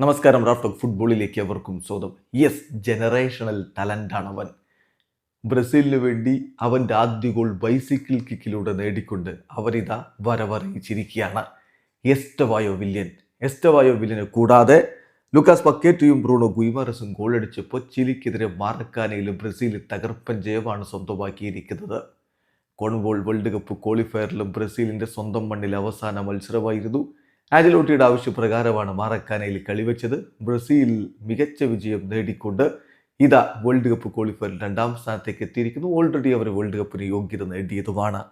നമസ്കാരം റാഫ്റ്റോക്ക് ഫുട്ബോളിലേക്ക് അവർക്കും സ്വാഗതം. യെസ് ജനറേഷണൽ ടാലന്റാണ് അവൻ. ബ്രസീലിന് വേണ്ടി അവന്റെ ആദ്യ ഗോൾ ബൈസിക്കിൾ കിക്കിലൂടെ നേടിക്കൊണ്ട് അവരിതാ വരവറിയിച്ചിരിക്കുകയാണ്. Estevao Willian. എസ്റ്റവായോ വില്യനെ കൂടാതെ ലുക്കാസ് പക്കേറ്റയും ബ്രൂണോ ഗുയ്മാറസും ഗോളടിച്ചപ്പോൾ ചിലിക്കെതിരെ മാറക്കാനയിലും ബ്രസീൽ തകർപ്പൻ ജയമാണ് സ്വന്തമാക്കിയിരിക്കുന്നത്. കോൺവോൾ വേൾഡ് കപ്പ് ക്വാളിഫയറിലും ബ്രസീലിന്റെ സ്വന്തം മണ്ണിൽ അവസാന മത്സരമായിരുന്നു. ആഞ്ചലോട്ടിയുടെ ആവശ്യപ്രകാരമാണ് മാറക്കാനയിൽ കളിവെച്ചത്. ബ്രസീൽ മികച്ച വിജയം നേടിക്കൊണ്ട് ഇതാ വേൾഡ് കപ്പ് ക്വാളിഫയർ രണ്ടാം സ്ഥാനത്തേക്ക് എത്തിയിരിക്കുന്നു. ഓൾറെഡി അവർ വേൾഡ് കപ്പിന് യോഗ്യത നേടിയതുമാണ്.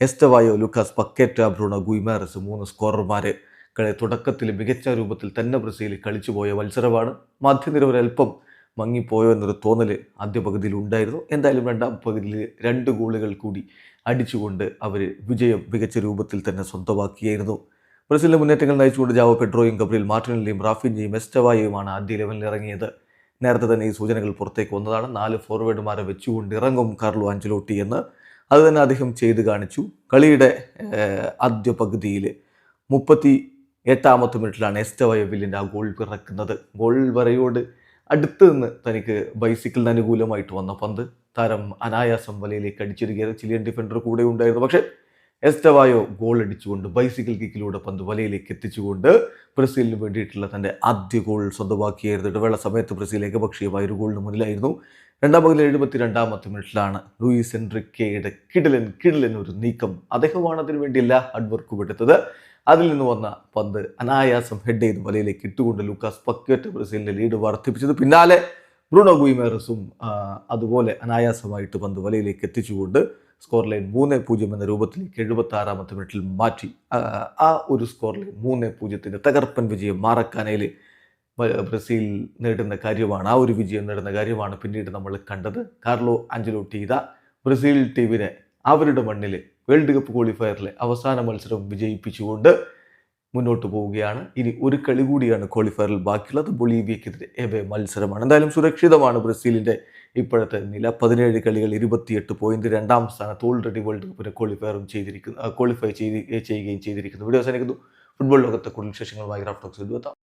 Estevao Lucas Paqueta Bruno Guimaraes മൂന്ന് സ്കോറർമാരെ കളി തുടക്കത്തിൽ മികച്ച രൂപത്തിൽ തന്നെ ബ്രസീൽ കളിച്ചുപോയ മത്സരമാണ്. മധ്യനിര അല്പം മങ്ങിപ്പോയോ എന്നൊരു തോന്നൽ ആദ്യ പകുതിയിൽ ഉണ്ടായിരുന്നു. എന്തായാലും രണ്ടാം പകുതിയിൽ രണ്ട് ഗോളുകൾ കൂടി അടിച്ചുകൊണ്ട് അവർ വിജയം മികച്ച രൂപത്തിൽ തന്നെ സ്വന്തമാക്കിയായിരുന്നു. ബ്രസീലിന്റെ മുന്നേറ്റങ്ങൾ നയിച്ചുകൊണ്ട് ജാവോ പെട്രോയും ഗബ്രിയൽ മാർട്ടിനലിയും റാഫിൻജിയും എസ്റ്റവായുമാണ് ആദ്യ ലെവലിൽ ഇറങ്ങിയത്. നേരത്തെ തന്നെ ഈ സൂചനകൾ പുറത്തേക്ക് വന്നതാണ്. നാല് ഫോർവേഡുമാരെ വെച്ചുകൊണ്ട് ഇറങ്ങും കാർലോ അഞ്ചലോട്ടി എന്ന്. അത് തന്നെ അദ്ദേഹം ചെയ്ത് കാണിച്ചു. കളിയുടെ ആദ്യ പകുതിയിൽ മുപ്പത്തി എട്ടാമത്തെ മിനിറ്റിലാണ് എസ്റ്റവയവില്ലിന്റെ ആ ഗോൾ പിറക്കുന്നത്. ഗോൾ വരയോട് അടുത്ത് നിന്ന് തനിക്ക് ബൈസിക്കിളിന് അനുകൂലമായിട്ട് വന്ന പന്ത്. താരം അനായാസം വലയിലേക്ക് അടിച്ചിരിക്കുകയായിരുന്നു. ചിലിയൻ ഡിഫൻഡർ കൂടെ ഉണ്ടായിരുന്നു. പക്ഷേ എസ്റ്റവായോ ഗോൾ അടിച്ചുകൊണ്ട് ബൈസിക്കിൾ കിക്കിലൂടെ പന്ത് വലയിലേക്ക് എത്തിച്ചുകൊണ്ട് ബ്രസീലിന് വേണ്ടിയിട്ടുള്ള തന്റെ ആദ്യ ഗോൾ സ്വന്തമാക്കിയായിരുന്നു. ഇടവേള സമയത്ത് ബ്രസീൽ ഏകപക്ഷീയമായ ഒരു ഗോളിന് മുന്നിലായിരുന്നു. രണ്ടാം പകുതി എഴുപത്തി രണ്ടാമത്തെ മിനിറ്റിലാണ് ലൂയിസ് എൻട്രിക്കയുടെ കിടലൻ കിടലൻ ഒരു നീക്കം അദ്ദേഹമാണ് അതിനു വേണ്ടി എല്ലാ ഹാർഡ് വർക്കും എടുത്തത് അതിൽ നിന്ന് വന്ന പന്ത് അനായാസം ഹെഡ് ചെയ്ത് വലയിലേക്ക് ഇട്ടുകൊണ്ട് ലൂക്കാസ് പക്കേറ്റ് ബ്രസീലിന്റെ ലീഡ് വർദ്ധിപ്പിച്ചത്. പിന്നാലെ ബ്രൂണോ ഗുയിമേറസും അതുപോലെ അനായാസമായിട്ട് പന്ത് വലയിലേക്ക് എത്തിച്ചുകൊണ്ട് സ്കോർ ലൈൻ മൂന്ന് പൂജ്യം എന്ന രൂപത്തിലേക്ക് എഴുപത്തി ആറാമത്തെ മിനിറ്റിൽ മാറ്റി. ആ, ഒരു സ്കോർ ലൈൻ മൂന്ന് പൂജ്യത്തിന്റെ തകർപ്പൻ വിജയം മാറക്കാനയിൽ ബ്രസീൽ നേടുന്ന കാര്യമാണ്. ആ ഒരു വിജയം നേടുന്ന കാര്യമാണ് പിന്നീട് നമ്മൾ കണ്ടത്. കാർലോ ആഞ്ചലോട്ടി ഇതാ ബ്രസീൽ ടീമിനെ അവരുടെ മണ്ണിൽ വേൾഡ് കപ്പ് ക്വാളിഫയറിലെ അവസാന മത്സരം വിജയിപ്പിച്ചുകൊണ്ട് മുന്നോട്ട് പോവുകയാണ്. ഇനി ഒരു കളി കൂടിയാണ് ക്വാളിഫയറിൽ ബാക്കിയുള്ളത്. ബൊളീവിയക്കെതിരെ എവേ മത്സരമാണ്. എന്തായാലും സുരക്ഷിതമാണ് ബ്രസീലിന്റെ ഇപ്പോഴത്തെ നില. പതിനേഴ് കളികൾ ഇരുപത്തിയെട്ട് പോയിന്റ് രണ്ടാം സ്ഥാനത്ത് ഓൾറെഡി വേൾഡ് കപ്പിന് ക്വാളിഫയറും ചെയ്തിരിക്കുന്നു ക്വാളിഫൈ ചെയ്ത് ചെയ്യുകയും ചെയ്തിരിക്കുന്നു. വീഡിയോ അവസാനിക്കുന്നു. ഫുട്ബോൾ ലോകത്തെ കൂടുതൽ വിശേഷങ്ങളുമായി റാഫ്റ്റോക്സ് എത്താം.